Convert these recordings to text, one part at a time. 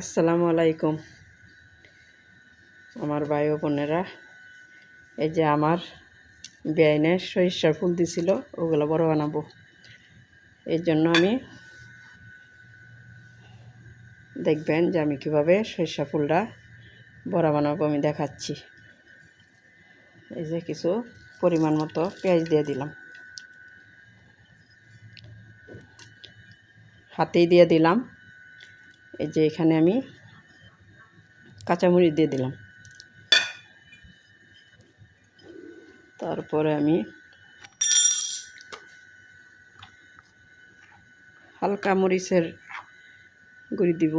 আসসালামু আলাইকুম। আমার ভাই বোনেরা, এই যে আমার বেআইনে সরিষার ফুল দিছিল, ওগুলো বড় বানাবো। এই জন্য আমি দেখবেন যে আমি কীভাবে সরিষা ফুলটা বড়া বানাবো আমি দেখাচ্ছি। এই যে কিছু পরিমাণ মতো পেঁয়াজ দিয়ে দিলাম। হাতেই দিয়ে দিলাম। এই যে এখানে আমি কাঁচামরিচ দিয়ে দিলাম। তারপরে আমি হালকা মরিচের গুঁড়ি দিব।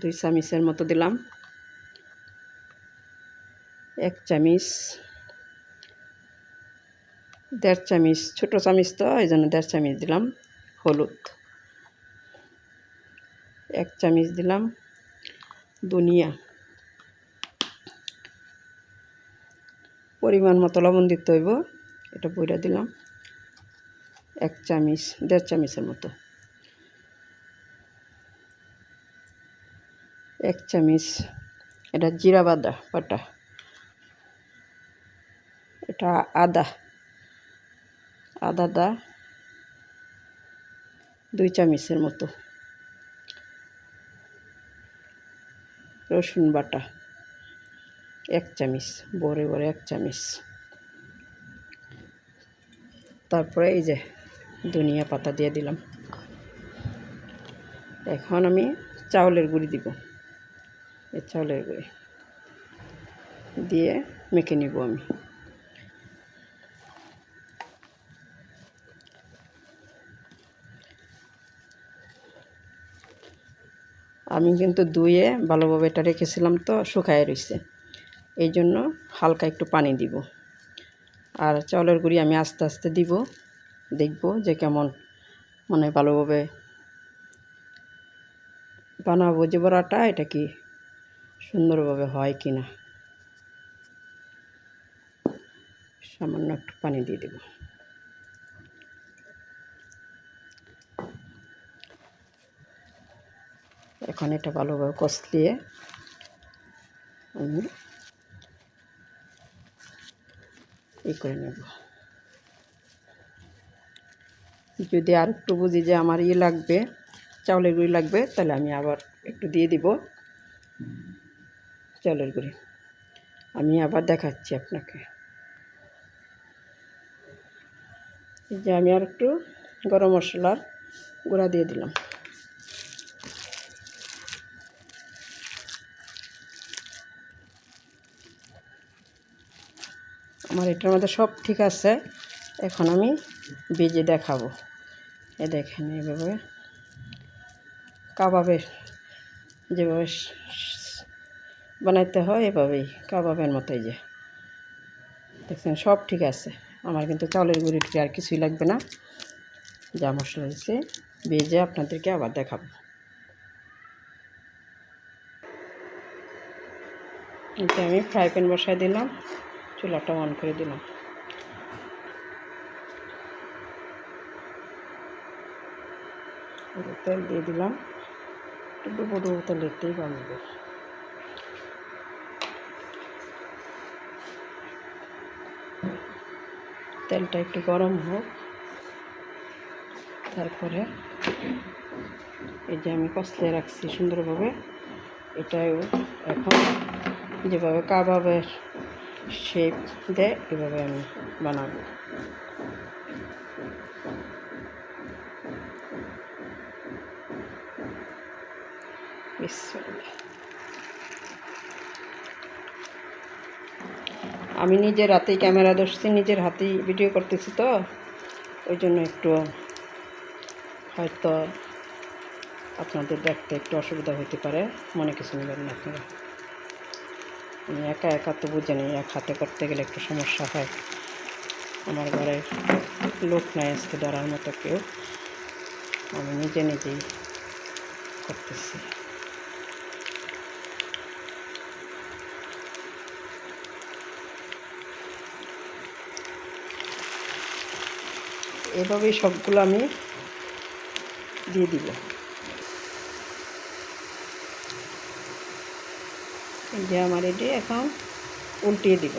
দুই চামিচের মতো দিলাম। এক চামিচ দেড় চামিচ, ছোটো চামিচ তো, এই জন্য দেড় চামিচ দিলাম, হলুদ। এক চামিচ দিলাম দুনিয়া পরিমাণ মতো লবণ দিতে হইব, এটা বইটা দিলাম। এক চামিচ, দেড় চামিচের মতো। এক চামিচ, এটা জিরা বাদা, বাটা। এটা আদা। আদাটা দুই চামচের মতো। রসুন বাটা এক চামচ, বড়ে বড়ে এক চামচ। তারপরে এই যে ধনিয়া পাতা দিয়ে দিলাম। এখন আমি চাউলের গুঁড়ি দিব। এই চাউলের গুঁড়ি দিয়ে মেখে নিব আমি। আমি কিন্তু ধুয়ে ভালোভাবে এটা রেখেছিলাম তো শুকায় রয়েছে এই জন্য হালকা একটু পানি দিব। আর চাউলের গুঁড়ি আমি আস্তে আস্তে দিব। দেখব যে কেমন মানে ভালোভাবে বানাবো যে বড়াটা, এটা কি সুন্দরভাবে হয় কি না। সামান্য একটু পানি দিয়ে দেবো। এখন এটা ভালোভাবে কষলিয়ে আমি ই করে নেব। যদি আর একটু বুঝি যে আমার ইয়ে লাগবে, চাউলের গুঁড়ি লাগবে, তাহলে আমি আবার একটু দিয়ে দিব চাউলের গুঁড়ি। আমি আবার দেখাচ্ছি আপনাকে। যে আমি আর একটু গরম মশলার গুঁড়া দিয়ে দিলাম। আমার এটার মধ্যে সব ঠিক আছে। এখন আমি বেজে দেখাবো। এ দেখেন এভাবে কাবাবের যেভাবে বানাইতে হয়, এভাবেই কাবাবের মতোই যে। দেখছেন, সব ঠিক আছে। আমার কিন্তু চাউলের গুঁড়ি টুড়ি আর কিছুই লাগবে না। যা মশলা দিচ্ছে বেজে আপনাদেরকে আবার দেখাবো। এটা আমি ফ্রাই প্যান বসাই দিলাম। চুলাটা অন করে দিলাম। তেল দিয়ে দিলাম। একটু বড় তেলেরটাই বানাবো তেলটা একটু গরম হোক, তারপরে এই যে আমি কষলে রাখছি সুন্দরভাবে, এটাও এখন যেভাবে কাবাবের শেপ দেয় এভাবে আমি বানাবো। আমি নিজের হাতেই ক্যামেরা ধরছি, নিজের হাতেই ভিডিও করতেছি তো। ওই জন্য একটু হয়তো আপনাদের দেখতে একটু অসুবিধা হতে পারে, মনে কিছু নেবেন না আপনারা। একা একা তো বুঝে নিই এক হাতে করতে গেলে একটু সমস্যা হয়। আমার ঘরে লোক নাই আজকে ধরার মতো কেউ। আমি নিজে নিজেই করতেছি। এভাবেই সবগুলো আমি দিয়ে দিব। যে আমার এটি এখন উল্টিয়ে দিব।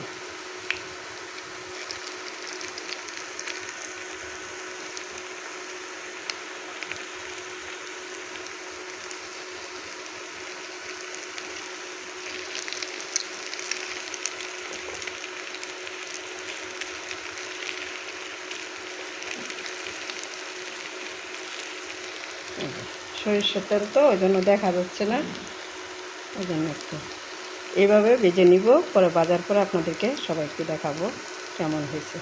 সরিষার তেল তো ওই জন্য দেখা যাচ্ছে না। ওই জন্য একটু এইভাবে ভেজে নিব, পরে বাজার করে আপনাদেরকে সবাইকে দেখাবো কেমন হয়েছে।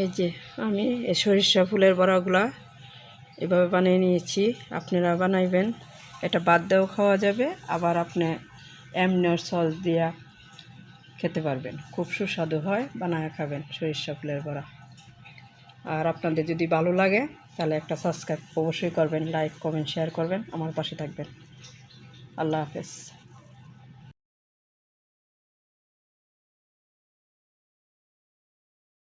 এই যে আমি এই সরিষা ফুলের বড়াগুলা এভাবে বানিয়ে নিয়েছি, আপনারা বানাইবেন। এটা বাদ দিয়েও খাওয়া যাবে, আবার আপনি এমনর সস দিয়া খেতে পারবেন। খুব সুস্বাদু হয়, বানায় খাবেন সরিষা ফুলের বড়া। আর আপনাদের যদি ভালো লাগে, তাহলে একটা সাবস্ক্রাইব অবশ্যই করবেন, লাইক, কমেন্ট, শেয়ার করবেন, আমার পাশে থাকবেন। আল্লাহ হাফেজ।